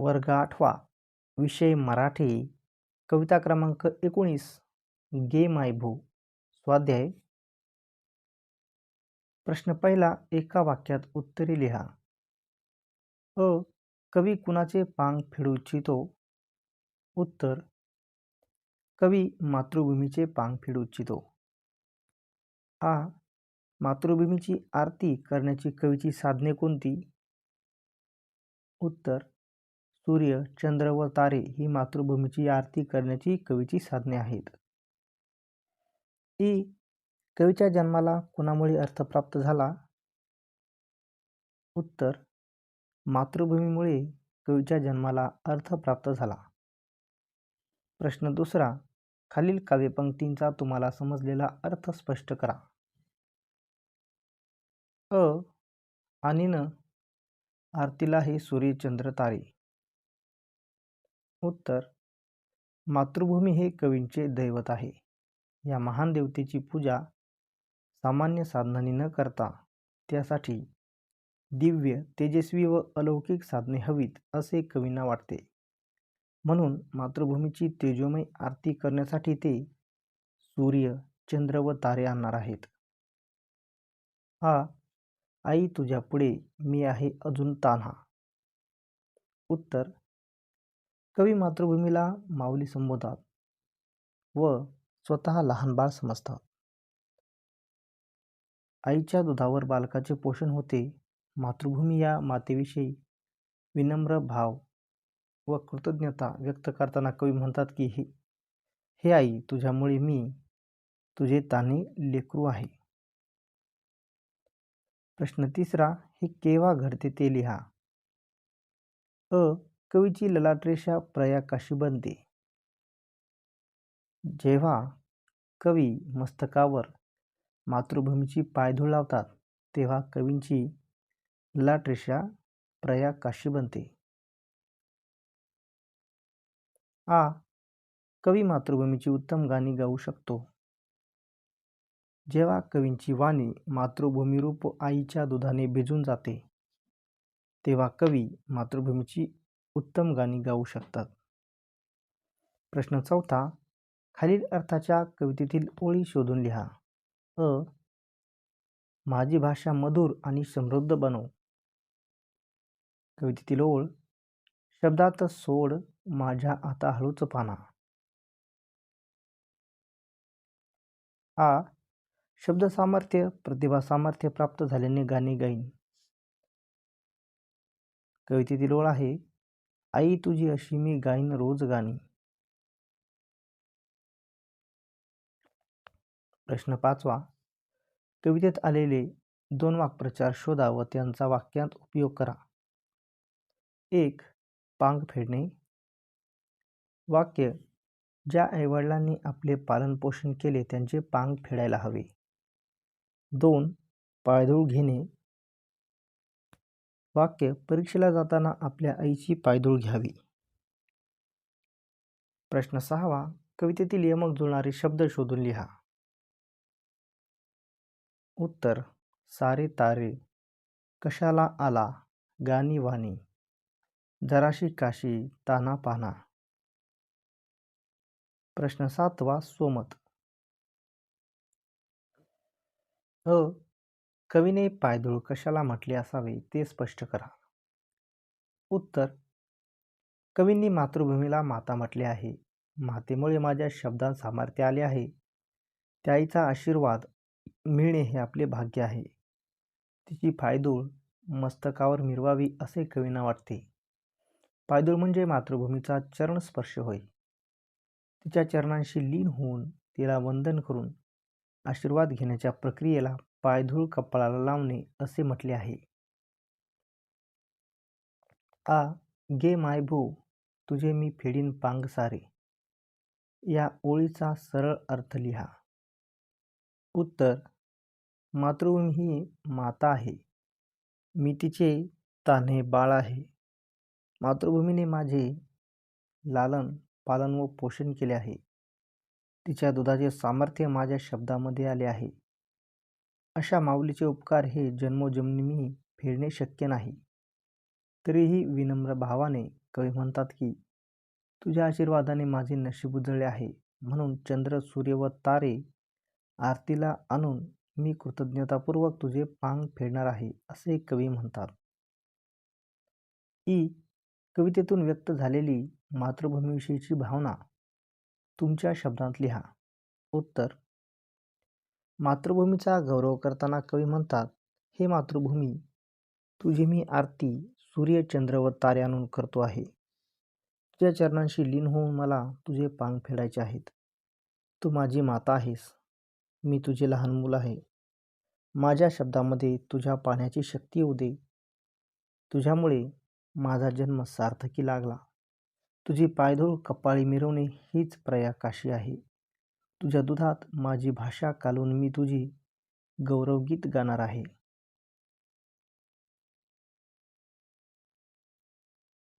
वर्ग आठवा. विषय मराठी. कविता क्रमांक एकोणीस. गे मायभू. स्वाध्याय. प्रश्न पहिला एका वाक्यात उत्तरे लिहा. अ. कवी कुणाचे पांग फेडू इच्छितो? उत्तर. कवी मातृभूमीचे पांग फेडू इच्छितो. आ. मातृभूमीची आरती करण्याची कवीची साधने कोणती? उत्तर. सूर्य चंद्र व तारे ही मातृभूमीची आरती करण्याची कवीची साधने आहेत. ई. कवीच्या जन्माला कुणामुळे अर्थ प्राप्त झाला? उत्तर. मातृभूमीमुळे कवीच्या जन्माला अर्थ प्राप्त झाला. प्रश्न दुसरा. खालील काव्यपंक्तींचा तुम्हाला समजलेला अर्थ स्पष्ट करा. अ. आणि न. आरतीला हे सूर्य चंद्र तारे. उत्तर मातृभूमी हे कवींचे दैवत आहे. या महान देवतेची पूजा सामान्य साधनांनी न करता त्यासाठी दिव्य तेजस्वी व अलौकिक साधने हवीत असे कवींना वाटते. म्हणून मातृभूमीची तेजोमय आरती करण्यासाठी ते सूर्य चंद्र व तारे आणणार आहेत. हा आई तुझ्यापुढे मी आहे अजून तान्हा. उत्तर कवी मातृभूमीला माऊली संबोधतात व स्वतः लहान बाळ समजतात. आईच्या दुधावर बालकाचे पोषण होते. मातृभूमी या मातेविषयी विनम्र भाव व कृतज्ञता व्यक्त करताना कवी म्हणतात की हे हे आई तुझ्यामुळे मी तुझे ताने लेकरू आहे. प्रश्न तिसरा हे केव्हा घडते ते लिहा. अ कवीची ललाटरेषा प्रयाकाशी बनते. जेव्हा कवी मस्तकावर मातृभूमीची पायधूळ लावतात तेव्हा कवींची ललाटरेषा प्रयाकाशी बनते. आ कवी मातृभूमीची उत्तम गाणी गाऊ शकतो. जेव्हा कवींची वाणी मातृभूमीरूप आईच्या दुधाने भिजून जाते तेव्हा कवी मातृभूमीची उत्तम गाणी गाऊ शकतात. प्रश्न चौथा खालील अर्थाच्या कवितेतील ओळी शोधून लिहा. अ. माझी भाषा मधुर आणि समृद्ध बनव. कवितेतील ओळ शब्दात सोड माझ्या आता हळूच पाना. आ. शब्द सामर्थ्य प्रतिभा सामर्थ्य प्राप्त झाल्याने गाणे गाईन. कवितेतील ओळ आहे आई तुझी अशी मी गाईन रोज गाणी. प्रश्न पाचवा. कवितेत आलेले दोन वाक्प्रचार शोधा व त्यांचा वाक्यांत उपयोग करा. एक पांग फेडणे. वाक्य ज्या आईवडिलांनी आपले पालनपोषण केले त्यांचे पांग फेडायला हवे. दोन पायधूळ घेणे. वाक्य परीक्षेला जाताना आपल्या आईची पायदूळ घ्यावी. प्रश्न सहावा कवितेतील यमक जुळणारे शब्द शोधून लिहा. उत्तर सारे तारे कशाला आला गाणी वाणी जराशी काशी ताना पाना. प्रश्न सातवा सोमत. अ कवीने पायदुळ कशाला म्हटले असावे ते स्पष्ट करा. उत्तर कवींनी मातृभूमीला माता म्हटले आहे. मातेमुळे माझ्या शब्दात सामर्थ्य आले आहे. त्याईचा आशीर्वाद मिळणे हे आपले भाग्य आहे. तिची पायदूळ मस्तकावर मिरवावी असे कवींना वाटते. पायदूळ म्हणजे मातृभूमीचा चरण स्पर्श होय. तिच्या चरणांशी लीन होऊन तिला वंदन करून आशीर्वाद घेण्याच्या प्रक्रियेला पायधूळ कपाळाला लावणे असे म्हटले आहे. आ गे मायभू तुझे मी फेडीन पांग सारे. या ओळीचा सरळ अर्थ लिहा. उत्तर मातृभूमी ही माता आहे. मी तिचे तान्हे बाळ आहे. मातृभूमीने माझे लालन पालन व पोषण केले आहे. तिच्या दुधाचे सामर्थ्य माझ्या शब्दामध्ये आले आहे. अशा माऊलीचे उपकार हे जन्मोजन्मी फेडणे शक्य नाही. तरीही विनम्र भावाने कवी म्हणतात की तुझ्या आशीर्वादाने माझे नशीब उजळले आहे. म्हणून चंद्र सूर्य व तारे आरतीला आणून मी कृतज्ञतापूर्वक तुझे पांग फेडणार आहे असे कवी म्हणतात. ई. कवितेतून व्यक्त झालेली मातृभूमीविषयीची भावना तुमच्या शब्दांत लिहा. उत्तर मातृभूमीचा गौरव करताना कवी म्हणतात हे मातृभूमी तुझी मी आरती सूर्य चंद्र व तारे करतो आहे. तुझ्या चरणांशी लीन होऊन मला तुझे पांग फेडायचे आहेत. तू माझी माता आहेस. मी तुझे लहान मूल आहे. माझ्या शब्दामध्ये तुझ्या पाण्याची शक्ती येऊ दे. तुझ्यामुळे माझा जन्म सार्थकी लागला. तुझी पायधूळ कपाळी मिरवणे हीच प्रया काशी आहे. तुझ्या दुधात माझी भाषा कालवून मी तुझी गौरवगीत गाणार आहे.